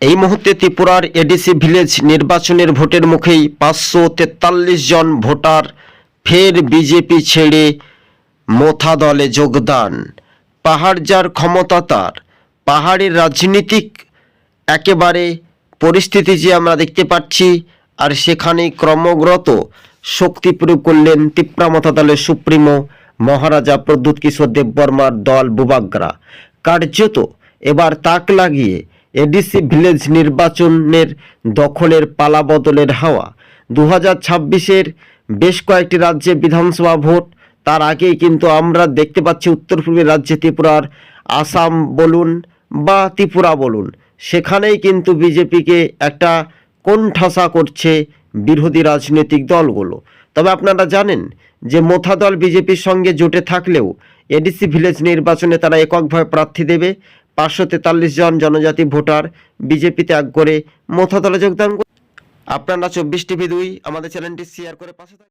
এই মুহূর্তে ত্রিপুরার এডিসি ভিলেজ নির্বাচনের ভোটের মুখেই পাঁচশো তেতাল্লিশ জন ভোটার ফের বিজেপি ছেড়ে মোথা দলে যোগদান। পাহাড় যার ক্ষমতা তার, পাহাড়ের রাজনীতিক একেবারে পরিস্থিতি যে আমরা দেখতে পাচ্ছি, আর সেখানে ক্রমগ্রত শক্তি প্রয়োগ করলেন তিপ্রামতা দলের সুপ্রিমো মহারাজা প্রদ্যুৎ কিশোর দেববর্মার দল বুবাগ্রা। কার্যত এবার তাক লাগিয়ে এডিসি ভিলেজ নির্বাচনের দখলের পালা বদলের হাওয়া। দু হাজার ছাব্বিশের বেশ কয়েকটি রাজ্যে বিধানসভা ভোট, তার আগেই কিন্তু আমরা দেখতে পাচ্ছি উত্তর পূর্বের রাজ্যে ত্রিপুরার আসাম বলুন বা ত্রিপুরা বলুন। সেখানেই কিন্তু বিজেপিকে একটা কোণঠাসা করছে বিরোধী রাজনৈতিক দলগুলো। তবে আপনারা জানেন যে মোথা দল বিজেপির সঙ্গে জোটে থাকলেও এডিসি ভিলেজ নির্বাচনে তারা এককভাবে প্রার্থী দেবে। পাঁচশো তেতাল্লিশ জন জনজাতি ভোটার বিজেপি ত্যাগ করে মোথা দলে যোগদান আপনারা চব্বিশ টিভি দুই, আমাদের চ্যানেলটি শেয়ার করে পাশে।